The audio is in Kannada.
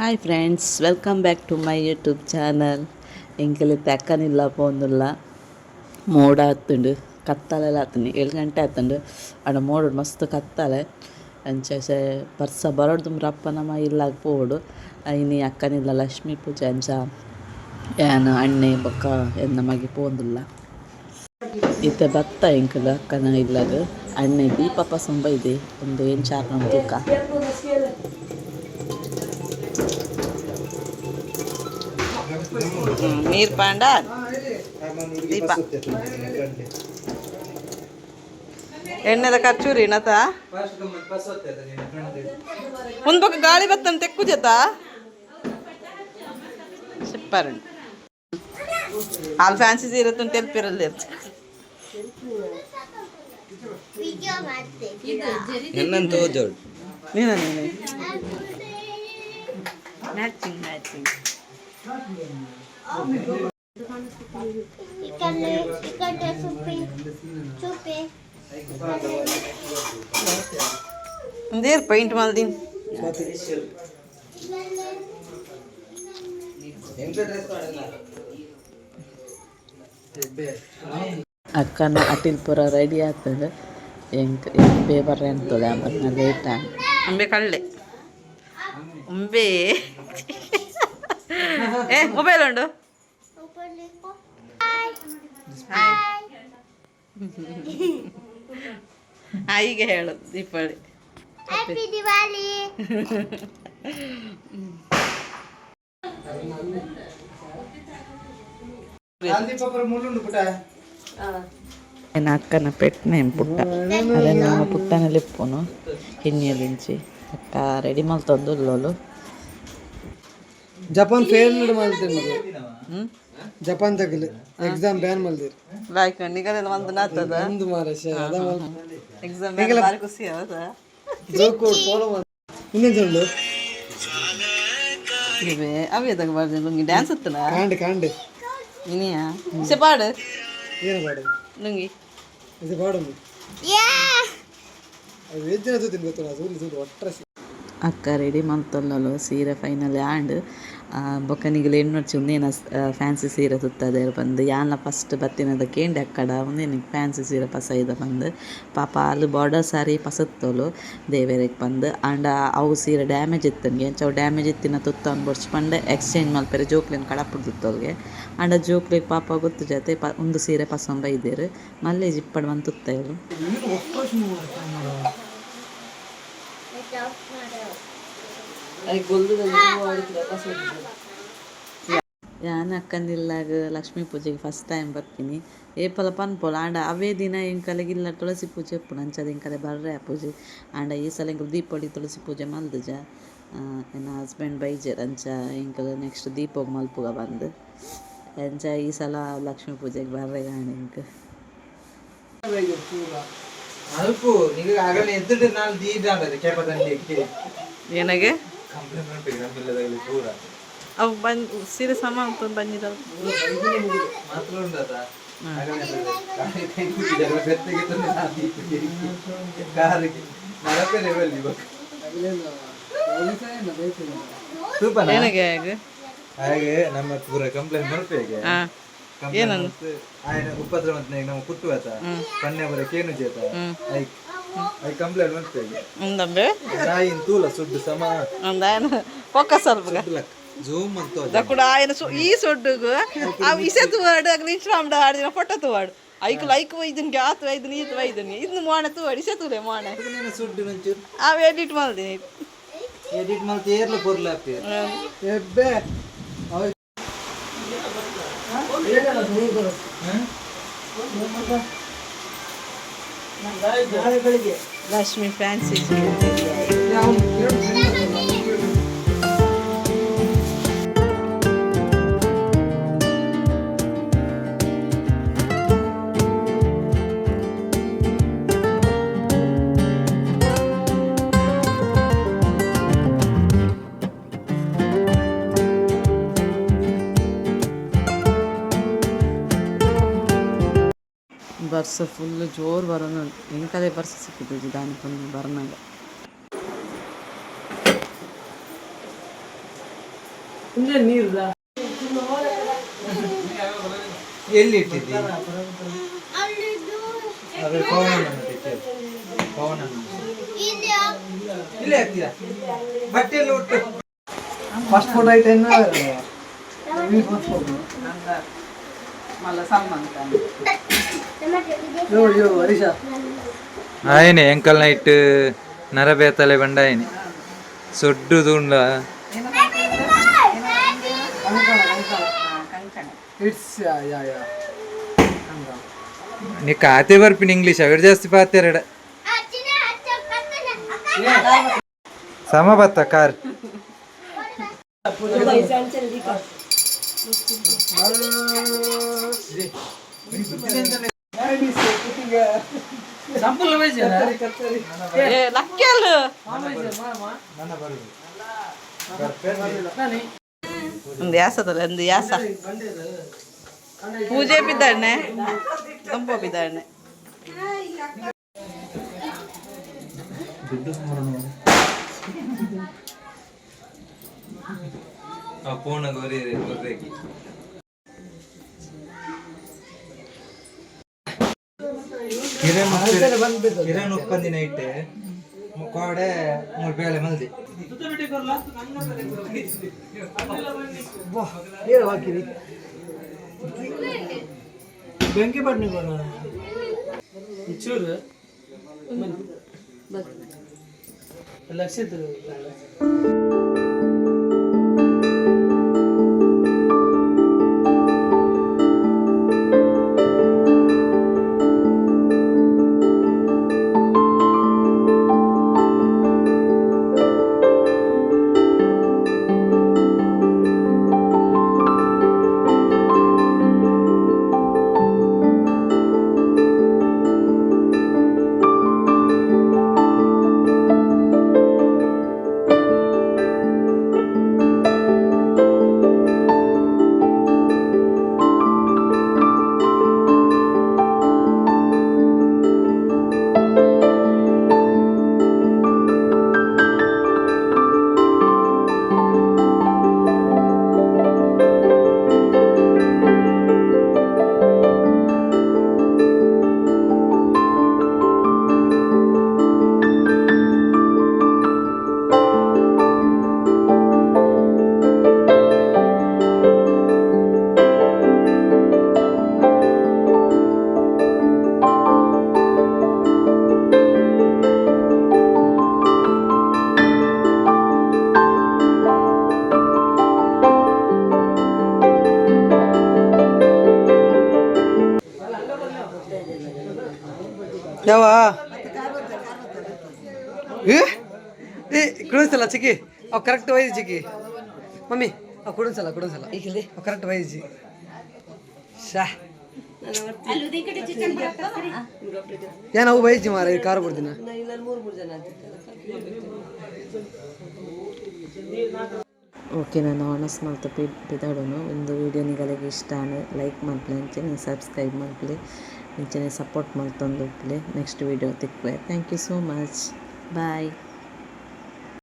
Hi friends welcome back to my YouTube channel ಎಂಕೆಲ್ಲ ತೆಕ್ಕನಿಲ್ಲ ಪೋಂದುಲ್ಲ ಮೋಡ ಹತ್ತುಂಡು, ಕತ್ತಲೆಲ್ಲ ಹತ್ತುಂಡು. ಏಳು ಗಂಟೆ ಹತ್ತುಂಡು. ಅಡ ಮೋಡ ಮಸ್ತ್ ಕತ್ತಲೆ. ಅಂಚೆ ಬರ್ಸ ಬರೋಡು ತುಂಬ ಅಪ್ಪನಮ್ಮ ಇಲ್ಲಾಗ ಪೋಡು. ಐನಿ ಅಕ್ಕನಿಲ್ಲ ಲಕ್ಷ್ಮೀ ಪೂಜೆ ಅಂಚ. ಏನು, ಅಣ್ಣೆ, ಬೊಕ್ಕ ಎನ್ನ ಮಗಿ ಪೋಂದಿಲ್ಲ. ಇತ್ತೆ ಬತ್ತ ಎಂಕಲ, ಅಕ್ಕನ ಇಲ್ಲದ. ಅಣ್ಣೆ ದೀಪ ಪಸಂಬ ಇದೆ. ಒಂದು ಏನು ಚಾರ್ನ ತೂಕ ನೀರು ಪಾಂಡ. ದೀಪ. ಎಣ್ಣೆದ ಖರ್ಚೂರಿ ನತ? ಒಂದು ಪಕ್ಕ ಗಾಳಿ ಬತ್ತಂತ ತೆಕ್ಕು ಜತ ಆಲ್ ಅಲ್ಲಿ ಫ್ಯಾನ್ಸಿ ಸೀರೆ ತುಂಬ ತೆಲ್ಪಿರಲ್ಲ ವಿಡಿಯೋ ಮಾಡ್ತೀನಿ ಎನ್ನಂತ ನೀನೆ ಮ್ಯಾಚಿಂಗ್ ಮ್ಯಾಚಿಂಗ್ ఇక్కడ ఇక్కడ చూపి చూపి ಒಂದೇರು ಪೈಂಟ್ ಮಾಡ್ದೀನಿ ಅಕ್ಕನ ಅಟಿಲ್ ಪೂರ ರೆಡಿ ಆಗ್ತದೆ ಎಂಕ್ ಎಂಬೆ ಬರ್ರೆ ಅಂತದೆ ಆಮೇಲೆ ಲೇಟ್ ಆಗಿ ಅಂಬೆ ಕಳ್ಳೆ ಅಂಬೆ ಏ ಮೊಬೈಲ್ ಉಂಡು ಆಯಿಗೆ ಹೇಳು ದೀಪಾವಳಿ ಹ್ಯಾಪಿ ದಿವಾಲಿ ನನ್ನ ಅಕ್ಕನ ಪೆಟ್ನೆ ಪುಟ್ಟ ಅದೇ ನಮ್ಮ ಪುಟ್ಟನಲ್ಲಿ ಇಪ್ಪುನು ಹಿಂದಿಯಲಿಂಚಿ ಅಕ್ಕ ರೆಡಿ ಮಲ್ತೊಂದು ಲೋಲು ಜಪಾನ್ ಫೇಲ್ ಮಾಡ್ತೀನಿ ಹ್ಞೂ ಜಪಾನ್ ತಗಲಿ. ಎಕ್ಸಾಮ್ ಬ್ಯಾನ್ ಮಲ್ದಿರಿ ಬ್ಯಾಕ್ ನಿಗಲೆಲ್ಲ ಒಂದು ನಾತದ ಒಂದು ಮಾರ ಅದ ಎಕ್ಸಾಮ್ ಬಾರಿ ಖುಷಿ ಅವದ ಜೋಕು ಫಾಲೋ ಮಾಡಿ. ಇನ್ನೇನು ಚಂಡು ಇವೆ ಅವೇದಾಗ ಬಾರ್ದು ಲುಂಗಿ ಡ್ಯಾನ್ಸ್ ಹತ್ತನ ಕಾಂಡೆ ಕಾಂಡೆ. ಇನಿಯಾ ಸೆ ಪಾಡು. ಏನು ಪಾಡು? ನುಂಗಿ. ಇದು ಬಾಡು ಯಾ! ಅದು ವೆಜ್ಜಿನ ಜೊತೆ ಗೊತ್ತಿಲ್ಲ ಅದು ಇಲ್ಲಿ ಒಟ್ಟರೆ ಅಕ್ಕ ರೆಡಿ ಮಂತಲ್ಲಲು ಸೀರೆ ಫೈನಲ್ ಆ್ಯಂಡ್ ಬೊಕ್ಕನಿಗೆ ಏನು ಉಂದೇನ ಫ್ಯಾನ್ಸಿ ಸೀರೆ ಸುತ್ತದೆ ಬಂದು. ಯಾನ್ಲ ಫಸ್ಟ್ ಬತ್ತಿನದ ಕೇಂಡೆ ಅಕ್ಕಡ ಒಂದೇನು ಫ್ಯಾನ್ಸಿ ಸೀರೆ ಪಸೈದ ಪಂದ್ ಬಂದು. ಪಾಪ ಅಲ್ಲಿ ಬಾರ್ಡರ್ ಸಾರಿ ಪಸತ್ತೋಲು ದೇವೇರಿಗೆ ಬಂದು. ಆಂಡ ಅವು ಸೀರೆ ಡ್ಯಾಮೇಜ್ ಇತ್ತನ್ಗೆ. ಚೌ ಡ್ಯಾಮೇಜ್ ಇತ್ತಿನ ತುತ್ತ ತುತ್ತವನ್ನು ಬಡ್ಸ್ಕೊಂಡು ಎಕ್ಸ್ಚೇಂಜ್ ಮಲ್ಪೆರೆ ಜೋಕ್ಲಿನ ಕಡಪುಡ್ದಿತ್ತವ್ರಿಗೆ ಆಂಡ ಜೋಕ್ಲಿಗೆ ಪಾಪ ಗೊತ್ತು ಜೊತೆ ಪ ಒಂದು ಸೀರೆ ಪಸಂಬ ಇದ್ದೀರು. ಮಲ್ಲೆ ಜಿಪ್ಪಡ್ ಬಂದು ತುತ್ತ ಇವ್ರು ಯಾನ್ ಅಕ್ಕಂದಿಲ್ಲಾಗ ಲಕ್ಷ್ಮೀ ಪೂಜೆಗೆ ಫಸ್ಟ್ ಟೈಮ್ ಬರ್ತೀನಿ. ಏಪಲ ಪನ್ಪೋಲ ಆಂಡ ಅವೇ ದಿನ ಕಲಗಿಲ್ಲ ತುಳಸಿ ಪೂಜೆ ಪುಣಂಚದ ಹಿಂಗೆ ಕಲೆ? ಬರ್ರೆ ಆ ಪೂಜೆ. ಆಂಡ ಈ ಸಲ ಹಿಂಗೆ ದೀಪಾವಳಿ ತುಳಸಿ ಪೂಜೆ ಮಲ್ದುಜ. ನನ್ನ ಹಸ್ಬೆಂಡ್ ಬೈಜರ್ ಅಂಚ ಹಿಂಗೆ ನೆಕ್ಸ್ಟ್ ದೀಪೋಗ ಮಲ್ಪುಗ ಬಂದು. ಅಂಚ ಈ ಸಲ ಲಕ್ಷ್ಮೀ ಪೂಜೆಗೆ ಬರ್ರೆ ಗಾಣ ಹಿಂಗೆ. ಅಲ್ಪು ನಿಗ ಆಗಲೇ ಎದ್ದಿಟ್ಟು ನಾನು ದೀದಾಡದೆ ಕೇಪದಂಡಿ ಏನಾಗೆ? ಅವು ಬಂದ್ ಸೀರೆ ಸಮ ಆಗ್ತದೆ ಬಂದಿದ್ದಾವೆ ಹಾಗೆ ನಮ್ಮ ಪೂರ ಕಂಪ್ಲೇಂಟ್ ಹೇಗೆ? ಉಪದ್ರ ಆತ ಕನ್ಯಾ ಬರ ಕೇನು ಜೇತ ಐ ಕಂಪ್ಲೇಂಟ್ ತೂಲ ಸುಡ್ಡು ಸಮ. ಒಂದಾಯನ ಫೋಕಸ್ ಜೂಮ್ ಅಂತ ದಕ್ಕುಡ ಈ ಸೊಡ್ಡುಗು ಆ ಇಸೆ ತೂವಾಡು ಆಗಲಿ ಫೋಟೋ ತೂವಾಡು. ಐಕು ಲೈಕ್ ಒಯ್ದನ್ಗೆ ಆತು ಒಯ್ದನಿ ಈತು ಒಯ್ದನಿ. ಇದನ್ನ ಮಾಡ ತೂವಾಡು ಇಸೆ ತೂಲೆ ಮಾಡ ಸುಡ್ಡು ಆ ಎಡಿಟ್ ಮಾಡ್ದೀನಿ ಎಡಿಟ್ ಮಾಡ್ತಿ ಲಕ್ಷ್ಮಿ ಫ್ಯಾನ್ಸಿ ಬರ್ಸ ವರ್ಷ ಫುಲ್ ಜೋರು ಬರೋನು ಎಂಕದೇ ಬರ್ಸ ಸಿಕ್ಕಿದ್ದು ದಾನಿಕೊಂಡು ಬರ್ನಾಗ? ಎಲ್ಲಿ ಫಸ್ಟ್ ಫುಡ್ ಐಟಮ್ ಮಲ್ಲ ఆయనే ఎంకల్ నైట్ నరబేతలే బండి ఆయన. సొడ్డు దూండ నీకు ఆతి బర్పిని ఇంగ్లీష్ ఎవరు చేస్తే పాతారడ సమబత్త కార్. ಸಂಪೂರ್ಣ ವಯಸ್ಸು ಲಕ್ಕಿ ಅಲ್ಲ ಒಂದು ಯಾಸದಲ್ಲ ಒಂದು ಯಾಸ ಪೂಜೆ ಬಿದ್ದಾಳೆ ತಂಪು ಬಿದ್ದಾಳೆ ಫೋನ್ ಗೌರಿ ಗೊತ್ತಾಗಿ ಕಿರಣ್ ಉಪ್ಪು- ಕಿರಣ್ ಉಪ್ಪಂದಿನ ಇಟ್ಟೆ. ಕೋಡೆ ಮೂರು ಬೇಳೆ ಮಲ್ದಿ. ಏನು ಹಾಕಿರಿ. ಬೆಂಕಿ ಬಣ್ಣ ಚೂರು ಲಕ್ಷ ಯಾವ? ಏ? ಕುಡಿಸಲ್ಲ ಚಿಕ್ಕಿ. ಅವು ಕರೆಕ್ಟ್ ವೈದ್ಯ ಚಿಕ್ಕಿ. ಮಮ್ಮಿ, ಅವು ಕುಡಿಸಲ್ಲ ಕುಡಿಸಲ್ಲ ಈಗಲೇ ಅವು ಕರೆಕ್ಟ್ ವೈಸ್ ಶಾ ಏನ್ ಅವು ವೈಸ್ ಮಾರ ಕಾರ್ ಬಿಡ್ತೀನ ಓಕೆ, ನಾನು ಆನಸ್ ಮಾಡ್ತಾ ಬಿದ್ದಾಡೋನು ಒಂದು ವಿಡಿಯೋ ನಿಗಳಿಗೆ ಇಷ್ಟ ಲೈಕ್ ಮಾಡ್ಲಿ ಅಂಚನೆ ಸಬ್ಸ್ಕ್ರೈಬ್ ಮಾಡ್ಲಿ ಅಂಚನೆ ಸಪೋರ್ಟ್ ಮಾಡ್ತಂದು next video ತಿಕ್ವೆ thank you so much bye